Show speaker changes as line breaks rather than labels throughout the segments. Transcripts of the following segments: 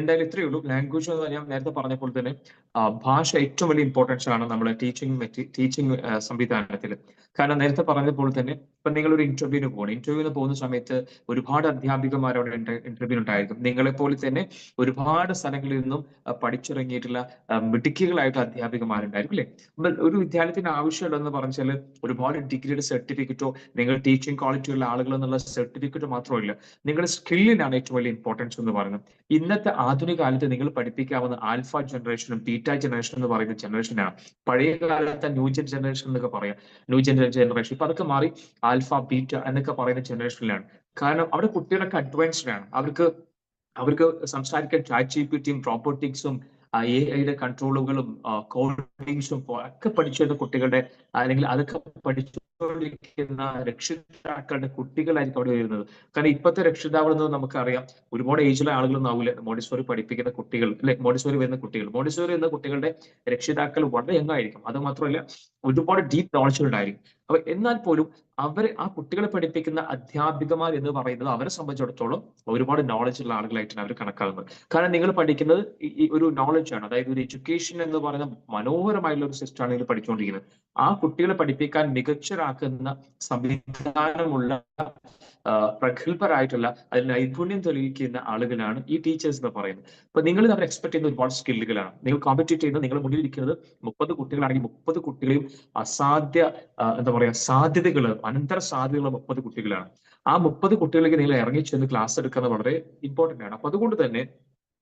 എന്തായാലും ഇത്രയേ ഉള്ളൂ. ലാംഗ്വേജ് എന്ന് ഞാൻ നേരത്തെ പറഞ്ഞപ്പോൾ തന്നെ ഭാഷ ഏറ്റവും വലിയ ഇമ്പോർട്ടൻസ് ആണ് നമ്മുടെ ടീച്ചിങ് ടീച്ചിങ് സംവിധാനത്തിൽ കാരണം നേരത്തെ പറഞ്ഞപ്പോൾ തന്നെ ഇപ്പൊ നിങ്ങൾ ഒരു ഇന്റർവ്യൂവിന് പോകണം ഇന്റർവ്യൂവിന് പോകുന്ന സമയത്ത് ഒരുപാട് അധ്യാപികമാർ അവിടെ ഇന്റർവ്യൂ ഉണ്ടായിരിക്കും. നിങ്ങളെ പോലെ തന്നെ ഒരുപാട് സ്ഥലങ്ങളിൽ നിന്നും പഠിച്ചിറങ്ങിയിട്ടുള്ള മിടുക്കികളായിട്ട് അധ്യാപികമാരുണ്ടായിരിക്കും അല്ലെ? ഒരു വിദ്യാലയത്തിന് ആവശ്യമുള്ളതെന്ന് പറഞ്ഞാൽ ഒരുപാട് ഡിഗ്രിയുടെ സർട്ടിഫിക്കറ്റോ നിങ്ങൾ ടീച്ചിങ് ക്വാളിറ്റി ഉള്ള ആളുകൾ എന്നുള്ള സർട്ടിഫിക്കറ്റോ മാത്രമല്ല നിങ്ങളുടെ സ്കില്ലിനാണ് ഏറ്റവും വലിയ ഇമ്പോർട്ടൻസ് എന്ന് പറയുന്നത്. ഇന്നത്തെ ആധുനിക കാലത്ത് നിങ്ങൾ പഠിപ്പിക്കാവുന്ന ആൽഫ ജനറേഷനും ബീറ്റ ജനറേഷൻ എന്ന് പറയുന്ന ജനറേഷനാണ് പഴയ കാലത്തെ ന്യൂജൻ ജനറേഷൻ എന്നൊക്കെ പറയാം. ന്യൂജൻ ജനറേഷൻ ഇപ്പൊ അതൊക്കെ മാറി ആൽഫ ബീറ്റ എന്നൊക്കെ പറയുന്ന ജനറേഷനിലാണ് കാരണം അവിടെ കുട്ടികളൊക്കെ ആണ്. അവർക്ക് അവർക്ക് സംസാരിക്കാൻ ചാറ്റ് ജി പി പ്രോപ്പർട്ടിക്സും എ ഐയുടെ കൺട്രോളുകളും കോഡിങ്സും ഒക്കെ പഠിച്ചു കുട്ടികളുടെ അല്ലെങ്കിൽ അതൊക്കെ പഠിച്ചുകൊണ്ടിരിക്കുന്ന രക്ഷിതാക്കളുടെ കുട്ടികളായിരിക്കും അവിടെ വരുന്നത്. കാരണം ഇപ്പോഴത്തെ രക്ഷിതാവ് നമുക്കറിയാം ഒരുപാട് ഏജിലെ ആളുകളൊന്നും ആവില്ല മോഡിസോറി പഠിപ്പിക്കുന്ന കുട്ടികൾ അല്ലെ മോഡിസോറി വരുന്ന കുട്ടികൾ. മോഡിസോറി എന്ന കുട്ടികളുടെ രക്ഷിതാക്കൾ വളരെ യങ്ങായിരിക്കും അത് മാത്രമല്ല ഒരുപാട് ഡീപ് നോളജ് ഉണ്ടായിരിക്കും. അപ്പൊ എന്നാൽ പോലും അവർ ആ കുട്ടികളെ പഠിപ്പിക്കുന്ന അധ്യാപികമാർ എന്ന് പറയുന്നത് അവരെ സംബന്ധിച്ചിടത്തോളം ഒരുപാട് നോളജ് ഉള്ള ആളുകളായിട്ടാണ് അവർ കണക്കാക്കുന്നത്. കാരണം നിങ്ങൾ പഠിക്കുന്നത് ഈ- ഒരു ആണ്. അതായത് ഒരു എഡ്യൂക്കേഷൻ എന്ന് പറയുന്ന മനോഹരമായുള്ള ഒരു സിസ്റ്റമാണ് നിങ്ങൾ പഠിച്ചുകൊണ്ടിരിക്കുന്നത്. ആ കുട്ടികളെ പഠിപ്പിക്കാൻ മികച്ചരാക്കുന്ന സംവിധാനമുള്ള പ്രഗത്ഭരായിട്ടുള്ള അതിൽ നൈപുണ്യം തെളിയിക്കുന്ന ആളുകളാണ് ഈ ടീച്ചേഴ്സ് എന്ന് പറയുന്നത്. അപ്പൊ നിങ്ങൾ അവർ എക്സ്പെക്ട് ചെയ്യുന്ന ഒരുപാട് സ്കില്ലുകളാണ് നിങ്ങൾ കോമ്പറ്റീറ്റ് ചെയ്യുന്നത് നിങ്ങൾ മുന്നിൽ ഇരിക്കുന്നത് മുപ്പത് കുട്ടികളാണെങ്കിൽ മുപ്പത് കുട്ടികളെയും അസാധ്യ എന്താ പറയാ സാധ്യതകൾ അനന്തര സാധ്യതകളുള്ള മുപ്പത് കുട്ടികളാണ്. ആ മുപ്പത് കുട്ടികളിലേക്ക് നിങ്ങൾ ഇറങ്ങി ചെന്ന് ക്ലാസ് എടുക്കുന്നത് വളരെ ഇമ്പോർട്ടന്റ് ആണ്. അപ്പൊ അതുകൊണ്ട് തന്നെ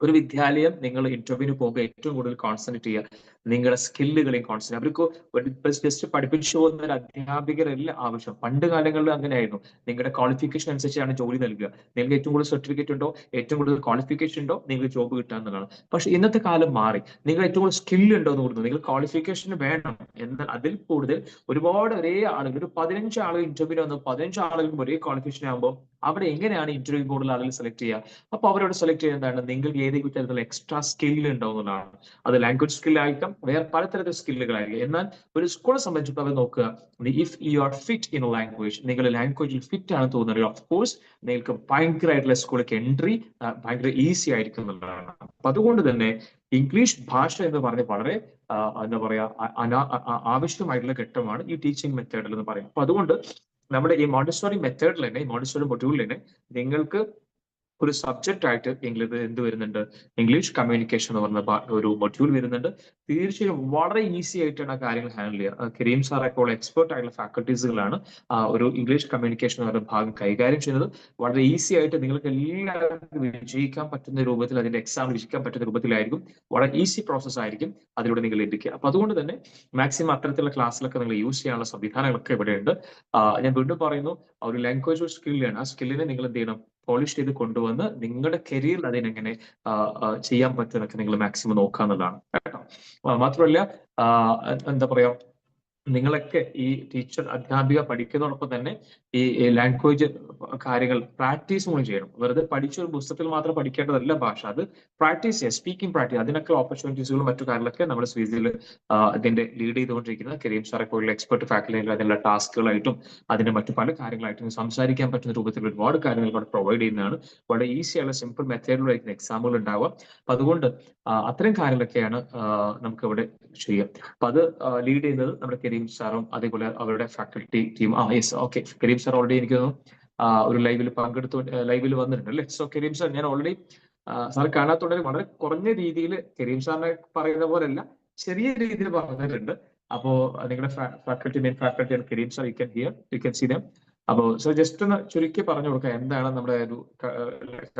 ഒരു വിദ്യാലയം നിങ്ങൾ ഇന്റർവ്യൂവിന് പോകുക ഏറ്റവും കൂടുതൽ കോൺസെൻട്രേറ്റ് ചെയ്യുക. നിങ്ങളുടെ സ്കില്ലുകളെയും കോൺസെൻട്രേറ്റ് അവർക്ക് ഒരു ജസ്റ്റ് പഠിപ്പിച്ചു പോകുന്ന ഒരു അധ്യാപികരല്ല ആവശ്യം. പണ്ട് കാലങ്ങളിൽ അങ്ങനെയായിരുന്നു. നിങ്ങളുടെ ക്വാളിഫിക്കേഷൻ അനുസരിച്ചാണ് ജോലി നൽകുക. നിങ്ങൾക്ക് ഏറ്റവും കൂടുതൽ സർട്ടിഫിക്കറ്റ് ഉണ്ടോ? ഏറ്റവും കൂടുതൽ ക്വാളിഫിക്കേഷൻ ഉണ്ടോ? നിങ്ങൾക്ക് ജോബ് കിട്ടുക എന്നുള്ളതാണ്. പക്ഷെ ഇന്നത്തെ കാലം മാറി. നിങ്ങൾ ഏറ്റവും കൂടുതൽ സ്കിൽ ഉണ്ടോ എന്ന് കൊടുക്കുന്നു നിങ്ങൾ ക്വാളിഫിക്കേഷൻ വേണം. എന്നാൽ അതിൽ കൂടുതൽ ഒരുപാട് ഒരേ ആളുകൾ ഒരു പതിനഞ്ച് ആളുകൾ ഇന്റർവ്യൂ വന്നു പതിനഞ്ച് ആളുകൾക്കും ഒരേ ക്വാളിഫിക്കേഷൻ ആകുമ്പോൾ അവിടെ എങ്ങനെയാണ് ഇന്റർവ്യൂ കൂടുതൽ ആളുകൾ സെലക്ട് ചെയ്യുക? അപ്പൊ അവരോട് സെലക്ട് ചെയ്യുന്നതാണ് നിങ്ങൾക്ക് ഏതെങ്കിലും തരത്തിലുള്ള എക്സ്ട്രാ സ്കിൽ ഉണ്ടോ എന്നുള്ളതാണ്. അത് ലാംഗ്വേജ് സ്കിൽ ആയിരിക്കാം വേറെ പലതരത്തിലെ സ്കില്ലുകൾ ആയിരിക്കാം എന്നാൽ ഒരു സ്കൂളെ സംബന്ധിച്ചിടത്തോളം അവർ നോക്കുക if you are fit in language നിങ്ങൾ ലാംഗ്വേജിൽ ഫിറ്റ് ആണ് തോന്നുന്നത് ഓഫ് കോഴ്സ് നിങ്ങൾക്ക് ഭയങ്കരമായിട്ടുള്ള സ്കൂളിലേക്ക് എൻട്രി ഭയങ്കര ഈസി ആയിരിക്കും എന്നുള്ളതാണ്. അപ്പൊ അതുകൊണ്ട് തന്നെ ഇംഗ്ലീഷ് ഭാഷ എന്ന് പറഞ്ഞ് വളരെ എന്താ പറയാ അനാ ആവശ്യമായിട്ടുള്ള ഘട്ടമാണ് ഈ ടീച്ചിങ് മെത്തേഡിൽ എന്ന് പറയാം അപ്പൊ അതുകൊണ്ട് നമ്മുടെ ഈ മോണ്ടിസ്റ്റോറി മെത്തേഡിൽ തന്നെ ഈ മോണ്ടിസോറി മൊഡ്യൂളിൽ തന്നെ നിങ്ങൾക്ക് ഒരു സബ്ജക്റ്റ് ആയിട്ട് എന്ത് വരുന്നുണ്ട്? ഇംഗ്ലീഷ് കമ്മ്യൂണിക്കേഷൻ എന്ന് പറഞ്ഞ ഒരു മൊഡ്യൂൾ വരുന്നുണ്ട്. തീർച്ചയായും വളരെ ഈസി ആയിട്ടാണ് കാര്യങ്ങൾ ഹാൻഡിൽ ചെയ്യുക. കരീം സാറൊക്കെ ഉള്ള എക്സ്പേർട്ട് ആയിട്ടുള്ള ഫാക്കൽറ്റീസുകളാണ് ആ ഒരു ഇംഗ്ലീഷ് കമ്മ്യൂണിക്കേഷൻ എന്ന് ഭാഗം കൈകാര്യം ചെയ്യുന്നത്. വളരെ ഈസി ആയിട്ട് നിങ്ങൾക്ക് എല്ലാവർക്കും വിജയിക്കാൻ പറ്റുന്ന രൂപത്തിൽ അതിന്റെ എക്സാം വിജയിക്കാൻ പറ്റുന്ന രൂപത്തിലായിരിക്കും. വളരെ ഈസി പ്രോസസ് ആയിരിക്കും അതിലൂടെ നിങ്ങൾ ലഭിക്കുക. അപ്പൊ അതുകൊണ്ട് തന്നെ മാക്സിമം അത്തരത്തിലുള്ള ക്ലാസ്സിലൊക്കെ നിങ്ങൾ യൂസ് ചെയ്യാനുള്ള സംവിധാനങ്ങളൊക്കെ ഇവിടെയുണ്ട്. ഞാൻ വീണ്ടും പറയുന്നു ഒരു ലാംഗ്വേജ് സ്കില്ലാണ് ആ സ്കില്ലിനെ നിങ്ങൾ എന്ത് ചെയ്യണം? പോളിഷ് ചെയ്ത് കൊണ്ടുവന്ന് നിങ്ങളുടെ കരിയറിൽ അതിനെങ്ങനെ ചെയ്യാൻ പറ്റുന്നൊക്കെ നിങ്ങൾ മാക്സിമം നോക്കാന്നുള്ളതാണ്. കേട്ടോ. ആ, മാത്രമല്ല എന്താ പറയാ നിങ്ങളൊക്കെ ഈ ടീച്ചർ അധ്യാപിക പഠിക്കുന്നതോടൊപ്പം തന്നെ ഈ ലാംഗ്വേജ് കാര്യങ്ങൾ പ്രാക്ടീസ് കൂടി ചെയ്യണം. വെറുതെ പഠിച്ച ഒരു പുസ്തകത്തിൽ മാത്രം പഠിക്കേണ്ടതല്ല ഭാഷ. അത് പ്രാക്ടീസ് ചെയ്യുക സ്പീക്കിംഗ് പ്രാക്ടീസ് അതിനൊക്കെ ഓപ്പർച്യൂണിറ്റീസുകളും മറ്റു കാര്യങ്ങളൊക്കെ നമ്മൾ സ്വീസിൽ ഇതിന്റെ ലീഡ് ചെയ്തുകൊണ്ടിരിക്കുന്ന കരീം സാറെ പോലുള്ള എക്സ്പെർട്ട് ഫാക്കൽറ്റി അതിനുള്ള ടാസ്കുകളായിട്ടും അതിന്റെ മറ്റു പല കാര്യങ്ങളായിട്ടും സംസാരിക്കാൻ പറ്റുന്ന രൂപത്തിൽ ഒരുപാട് കാര്യങ്ങൾ ഇവിടെ പ്രൊവൈഡ് ചെയ്യുന്നതാണ്. വളരെ ഈസി ആയുള്ള സിമ്പിൾ മെത്തേഡിലായിരിക്കും എക്സാമ്പിൾ ഉണ്ടാവുക. അപ്പൊ അതുകൊണ്ട് അത്തരം കാര്യങ്ങളൊക്കെയാണ് നമുക്ക് ഇവിടെ ചെയ്യുക അപ്പൊ അത് ലീഡ് ചെയ്യുന്നത് നമ്മുടെ കരീം സാറും അതേപോലെ അവരുടെ ഫാക്കൽറ്റി ടീം ആ yes okay Karim sir already എനിക്ക് ഒരു ലൈവിൽ പങ്കെടുത്തു ലൈവിൽ വന്നിട്ടുണ്ട് അല്ലേ സോ കരീം സാർ ഞാൻ ഓൾറെഡി സാർ കാണാത്തോടെ വളരെ കുറഞ്ഞ രീതിയിൽ കരീം സാറിനെ പറയുന്ന പോലെയല്ല ചെറിയ രീതിയിൽ പറഞ്ഞിട്ടുണ്ട്. അപ്പോ നിങ്ങളുടെ faculty main faculty Karim sir. You can hear you can see them അപ്പോ സർ ജസ്റ്റ് ഒന്ന് ചുരുക്കി പറഞ്ഞു കൊടുക്കുക എന്താണ് നമ്മുടെ ഒരു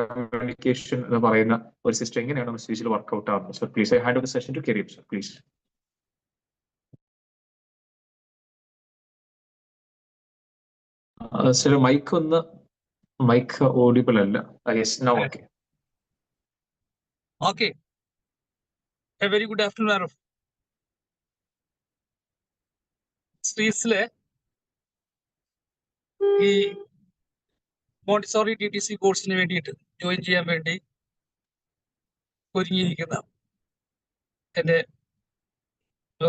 കമ്മ്യൂണിക്കേഷൻ എന്ന് പറയുന്ന ഒരു സിസ്റ്റം എങ്ങനെയാണ് നമ്മുടെ സ്വീച്ചിൽ വർക്ക്ഔട്ട് ആവുന്നത്? Sir please I hand off the session to Karim sir please sir mic ഒന്ന് മൈക്ക് ഓഡിബിൾ അല്ല yes no okay
Okay. A very good afternoon, Arif. സ്ട്രീറ്റ്സിലെ ഈ മോണ്ടിസോറി ഡി ടി സി കോഴ്സിന് വേണ്ടിയിട്ട് ജോയിൻ ചെയ്യാൻ വേണ്ടി ഒരുങ്ങിയിരിക്കുന്ന എന്റെ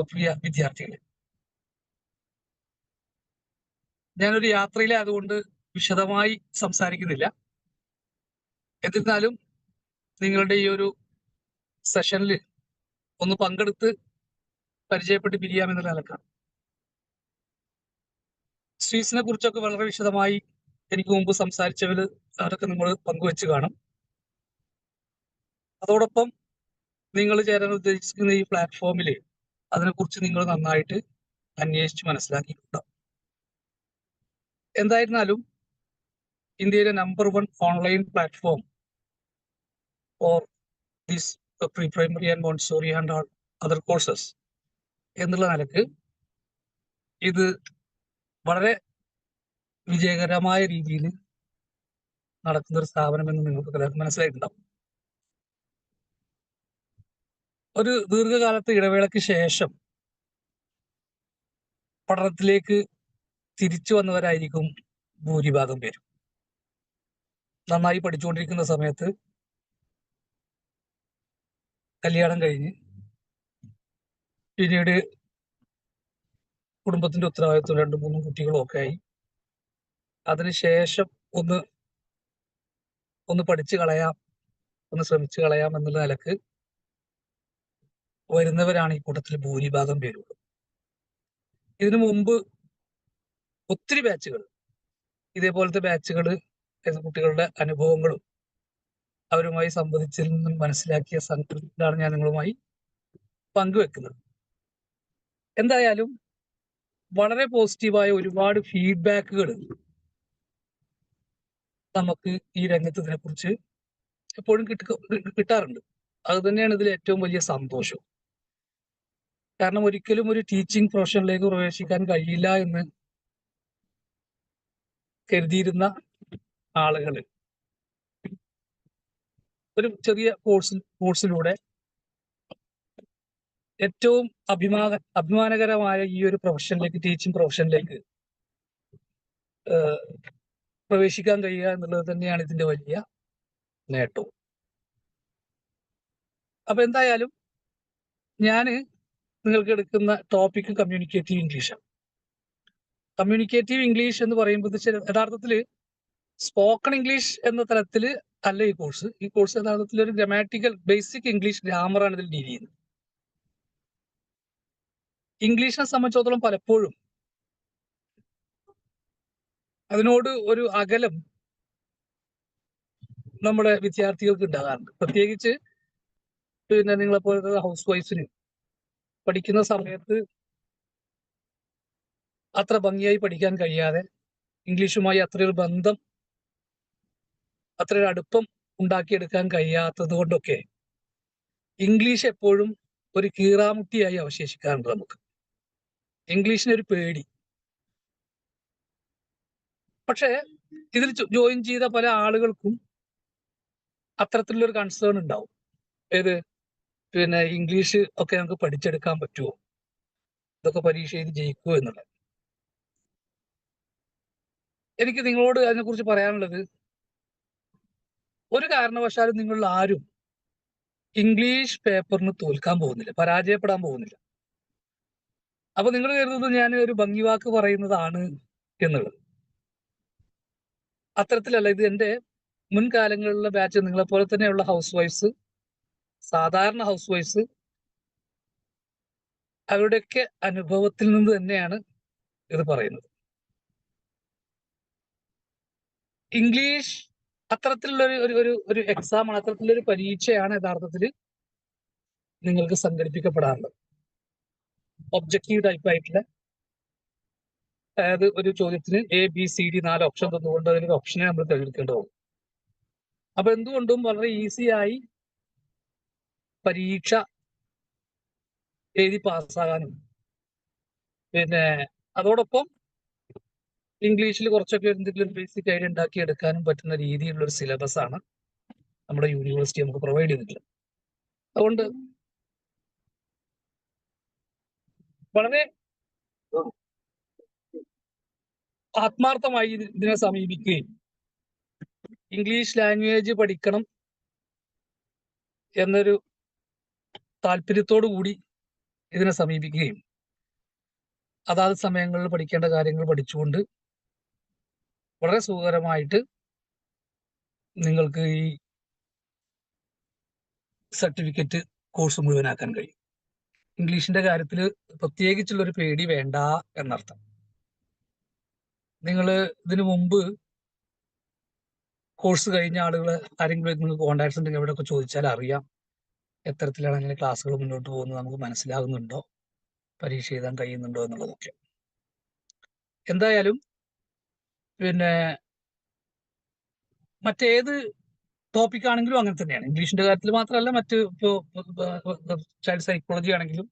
പ്രിയ വിദ്യാർത്ഥികളെ ഞാനൊരു യാത്രയിലെ അതുകൊണ്ട് വിശദമായി സംസാരിക്കുന്നില്ല. എന്നിരുന്നാലും നിങ്ങളുടെ ഈ ഒരു സെഷനിൽ ഒന്ന് പങ്കെടുത്ത് പരിചയപ്പെട്ട് പിരിയാമെന്ന നിലക്കാണ്. സ്ട്രീസിനെ കുറിച്ചൊക്കെ വളരെ വിശദമായി എനിക്ക് മുമ്പ് സംസാരിച്ചവര് അതൊക്കെ നമ്മൾ പങ്കുവെച്ച് കാണും. അതോടൊപ്പം നിങ്ങൾ ചേരാൻ ഉദ്ദേശിക്കുന്ന ഈ പ്ലാറ്റ്ഫോമിൽ അതിനെക്കുറിച്ച് നിങ്ങൾ നന്നായിട്ട് അന്വേഷിച്ച് മനസ്സിലാക്കിയിട്ടുണ്ടാവും എന്തായിരുന്നാലും ഇന്ത്യയിലെ number one online platform for this pre primary and Montessori and all other courses എന്നുള്ള നിലയ്ക്ക് ഇത് വളരെ വിജയകരമായ രീതിയിൽ നടക്കുന്ന ഒരു സ്ഥാപനം എന്ന് നിങ്ങൾക്ക് മനസ്സിലായിട്ടുണ്ടാവും. ഒരു ദീർഘകാലത്തെ ഇടവേളയ്ക്ക് ശേഷം പഠനത്തിലേക്ക് തിരിച്ചു വന്നവരായിരിക്കും ഭൂരിഭാഗം പേരും. നന്നായി പഠിച്ചുകൊണ്ടിരിക്കുന്ന സമയത്ത് കല്യാണം കഴിഞ്ഞ് പിന്നീട് കുടുംബത്തിന്റെ ഉത്തരവാദിത്വം രണ്ടു മൂന്നും കുട്ടികളും ഒക്കെ ആയി. അതിനുശേഷം ഒന്ന് ഒന്ന് പഠിച്ചു കളയാം ഒന്ന് ശ്രമിച്ചു കളയാം എന്നുള്ള നിലയ്ക്ക് വരുന്നവരാണ് ഈ കൂട്ടത്തിൽ ഭൂരിഭാഗം പേരുള്ളത്. ഇതിനു മുമ്പ് ഒത്തിരി ബാച്ചുകൾ ഇതേപോലത്തെ ബാച്ചുകൾ കുട്ടികളുടെ അനുഭവങ്ങളും അവരുമായി സംവദിച്ചതിൽ നിന്നും മനസ്സിലാക്കിയ സംഘത്തിലാണ് ഞാൻ നിങ്ങളുമായി പങ്കുവെക്കുന്നത്. എന്തായാലും വളരെ പോസിറ്റീവായ ഒരുപാട് ഫീഡ്ബാക്കുകൾ നമുക്ക് ഈ രംഗത്ത് ഇതിനെക്കുറിച്ച് എപ്പോഴും കിട്ട കിട്ടാറുണ്ട്. അത് തന്നെയാണ് ഇതിൽ ഏറ്റവും വലിയ സന്തോഷം. കാരണം ഒരിക്കലും ഒരു ടീച്ചിങ് പ്രൊഫഷനിലേക്ക് പ്രവേശിക്കാൻ കഴിയില്ല എന്ന് കരുതിയിരുന്ന ആളുകൾ ഒരു ചെറിയ കോഴ്സിൽ കോഴ്സിലൂടെ ഏറ്റവും അഭിമാന അഭിമാനകരമായ ഈ ഒരു പ്രൊഫഷനിലേക്ക് ടീച്ചിങ് പ്രൊഫഷനിലേക്ക് പ്രവേശിക്കാൻ കഴിയുക എന്നുള്ളത് തന്നെയാണ് ഇതിന്റെ വലിയ നേട്ടവും. അപ്പൊ എന്തായാലും ഞാൻ നിങ്ങൾക്ക് എടുക്കുന്ന ടോപ്പിക് കമ്മ്യൂണിക്കേറ്റീവ് ഇംഗ്ലീഷാണ് കമ്മ്യൂണിക്കേറ്റീവ് ഇംഗ്ലീഷ് എന്ന് പറയുമ്പോൾ യഥാർത്ഥത്തിൽ സ്പോക്കൺ ഇംഗ്ലീഷ് എന്ന തലത്തിൽ അല്ല ഈ കോഴ്സ് ഈ കോഴ്സ് യഥാർത്ഥത്തിൽ ഒരു ഗ്രമാറ്റിക്കൽ ബേസിക് ഇംഗ്ലീഷ് ഗ്രാമറാണ് ഇതിൽ ഡീൽ ചെയ്യുന്നത്. ഇംഗ്ലീഷിനെ സംബന്ധിച്ചിടത്തോളം പലപ്പോഴും അതിനോട് ഒരു അകലം നമ്മുടെ വിദ്യാർത്ഥികൾക്ക് ഉണ്ടാകാറുണ്ട്. പ്രത്യേകിച്ച് പിന്നെ നിങ്ങളെ പോലത്തെ ഹൗസ് വൈഫിന് പഠിക്കുന്ന സമയത്ത് അത്ര ഭംഗിയായി പഠിക്കാൻ കഴിയാതെ ഇംഗ്ലീഷുമായി അത്രയൊരു ബന്ധം അത്രയൊരു അടുപ്പം ഉണ്ടാക്കിയെടുക്കാൻ കഴിയാത്തത് കൊണ്ടൊക്കെ ഇംഗ്ലീഷ് എപ്പോഴും ഒരു കീറാമുട്ടിയായി അവശേഷിക്കാറുണ്ട് നമുക്ക്. ഇംഗ്ലീഷിനൊരു പേടി. പക്ഷേ ഇതിൽ ജോയിൻ ചെയ്ത പല ആളുകൾക്കും അത്തരത്തിലുള്ളൊരു കൺസേൺ ഉണ്ടാവും. ഏത്? പിന്നെ ഇംഗ്ലീഷ് ഒക്കെ നമുക്ക് പഠിച്ചെടുക്കാൻ പറ്റുമോ? ഇതൊക്കെ പരീക്ഷ എഴുതി ജയിക്കുമോ എന്നുള്ളത്. എനിക്ക് നിങ്ങളോട് അതിനെക്കുറിച്ച് പറയാനുള്ളത് ഒരു കാരണവശാലും നിങ്ങൾ ആരും ഇംഗ്ലീഷ് പേപ്പറിന് തോൽക്കാൻ പോകുന്നില്ല പരാജയപ്പെടാൻ പോകുന്നില്ല. അപ്പൊ നിങ്ങൾ കരുതുന്നത് ഞാൻ ഒരു ഭംഗി വാക്ക് പറയുന്നതാണ് എന്നുള്ളത്. അത്തരത്തിലല്ല ഇത് എന്റെ മുൻകാലങ്ങളിലെ ബാച്ച് നിങ്ങളെ പോലെ തന്നെയുള്ള ഹൗസ് വൈഫ്സ് സാധാരണ ഹൗസ് വൈഫ്സ് അവരുടെയൊക്കെ അനുഭവത്തിൽ നിന്ന് തന്നെയാണ് ഇത് പറയുന്നത്. ഇംഗ്ലീഷ് അത്തരത്തിലുള്ള ഒരു ഒരു ഒരു എക്സാം അത്തരത്തിലുള്ള ഒരു പരീക്ഷയാണ് യഥാർത്ഥത്തിൽ നിങ്ങൾക്ക് സംഘടിപ്പിക്കപ്പെടാറുള്ളത്. ഒബ്ജക്റ്റീവ് ടൈപ്പ് ആയിട്ടുള്ള അതായത് ഒരു ചോദ്യത്തിന് എ ബി സി ഡി നാല് ഓപ്ഷൻ തന്നുകൊണ്ട് അതിലൊരു ഓപ്ഷനെ നമ്മൾ തിരഞ്ഞെടുക്കേണ്ടതുള്ളൂ അപ്പൊ എന്തുകൊണ്ടും വളരെ ഈസി ആയി പരീക്ഷ എഴുതി പാസ്സാകാനും പിന്നെ അതോടൊപ്പം ഇംഗ്ലീഷിൽ കുറച്ചൊക്കെ എന്തെങ്കിലും ബേസിക് ഐഡിയ ഉണ്ടാക്കി എടുക്കാനും പറ്റുന്ന രീതിയിലുള്ള ഒരു സിലബസ് ആണ് നമ്മുടെ യൂണിവേഴ്സിറ്റി നമുക്ക് പ്രൊവൈഡ് ചെയ്തിട്ടുള്ളത്. അതുകൊണ്ട് വളരെ ആത്മാർത്ഥമായി ഇതിനെ സമീപിക്കുകയും ഇംഗ്ലീഷ് ലാംഗ്വേജ് പഠിക്കണം എന്നൊരു താല്പര്യത്തോടു കൂടി ഇതിനെ സമീപിക്കുകയും അതാത് സമയങ്ങളിൽ പഠിക്കേണ്ട കാര്യങ്ങൾ പഠിച്ചുകൊണ്ട് വളരെ സുഖകരമായിട്ട് നിങ്ങൾക്ക് ഈ സർട്ടിഫിക്കറ്റ് കോഴ്സ് മുഴുവനാക്കാൻ കഴിയും. ഇംഗ്ലീഷിന്റെ കാര്യത്തിൽ പ്രത്യേകിച്ചുള്ള ഒരു പേടി വേണ്ട എന്നർത്ഥം. നിങ്ങൾ ഇതിനു മുമ്പ് കോഴ്സ് കഴിഞ്ഞ ആളുകൾ ആരെങ്കിലും നിങ്ങൾക്ക് കോണ്ടാക്ട്സ് ഉണ്ടെങ്കിൽ എവിടെയൊക്കെ ചോദിച്ചാൽ അറിയാം. എത്തരത്തിലാണ് അങ്ങനെ ക്ലാസ്സുകൾ മുന്നോട്ട് പോകുന്നത് നമുക്ക് മനസ്സിലാകുന്നുണ്ടോ? പരീക്ഷ എഴുതാൻ കഴിയുന്നുണ്ടോ എന്നുള്ളതൊക്കെ. എന്തായാലും പിന്നെ മറ്റേത് ടോപ്പിക് ആണെങ്കിലും അങ്ങനെ തന്നെയാണ്. ഇംഗ്ലീഷിന്റെ കാര്യത്തിൽ മാത്രമല്ല മറ്റ് ഇപ്പോൾ ചൈൽഡ് സൈക്കോളജി ആണെങ്കിലും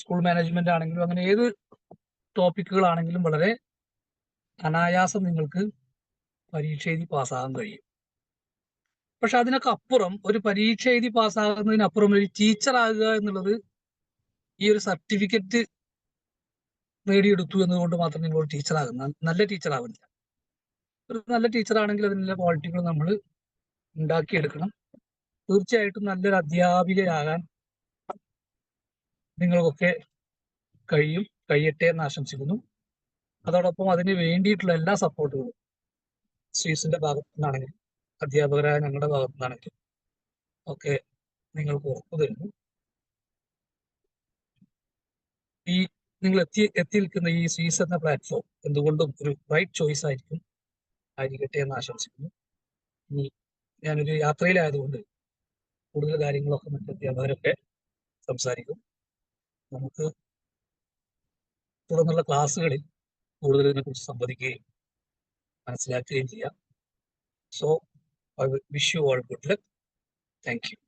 സ്കൂൾ മാനേജ്മെന്റ് ആണെങ്കിലും അങ്ങനെ ഏത് ടോപ്പിക്കുകളാണെങ്കിലും വളരെ അനായാസം നിങ്ങൾക്ക് പരീക്ഷ എഴുതി പാസ്സാകാൻ കഴിയും. പക്ഷെ അതിനൊക്കെ അപ്പുറം ഒരു പരീക്ഷ എഴുതി പാസ്സാകുന്നതിനപ്പുറം ഒരു ടീച്ചർ ആകുക എന്നുള്ളത് ഈ ഒരു സർട്ടിഫിക്കറ്റ് നേടിയെടുത്തു എന്നതുകൊണ്ട് മാത്രം നിങ്ങൾ ടീച്ചർ ആകുന്ന നല്ല ടീച്ചർ ആവുന്നില്ല ഒരു നല്ല ടീച്ചർ ആണെങ്കിൽ അതിനുള്ള ക്വാളിറ്റികൾ നമ്മൾ ഉണ്ടാക്കിയെടുക്കണം. തീർച്ചയായിട്ടും നല്ലൊരു അധ്യാപികയാകാൻ നിങ്ങൾക്കൊക്കെ കഴിയും കഴിയട്ടെ എന്ന് ആശംസിക്കുന്നു. അതോടൊപ്പം അതിന് വേണ്ടിയിട്ടുള്ള എല്ലാ സപ്പോർട്ടുകളും സ്വീസിന്റെ ഭാഗത്തു നിന്നാണെങ്കിലും അധ്യാപകരായ ഞങ്ങളുടെ ഭാഗത്തു നിന്നാണെങ്കിലും ഒക്കെ നിങ്ങൾക്ക് ഉറപ്പു തരുന്നു ഈ നിങ്ങൾ എത്തി എത്തി നിൽക്കുന്ന ഈ സ്വീസ് എന്ന പ്ലാറ്റ്ഫോം എന്തുകൊണ്ടും ഒരു റൈറ്റ് ചോയ്സ് ആയിരിക്കും. ആയിരിക്കട്ടെ എന്ന് ആശംസിക്കുന്നു. ഇനി ഞാനൊരു യാത്രയിലായതുകൊണ്ട് കൂടുതൽ കാര്യങ്ങളൊക്കെ മറ്റു സംസാരിക്കും. നമുക്ക് തുടർന്നുള്ള ക്ലാസ്സുകളിൽ കൂടുതൽ ഇതിനെക്കുറിച്ച് സംവദിക്കുകയും മനസ്സിലാക്കുകയും ചെയ്യാം. So I wish you all good luck thank you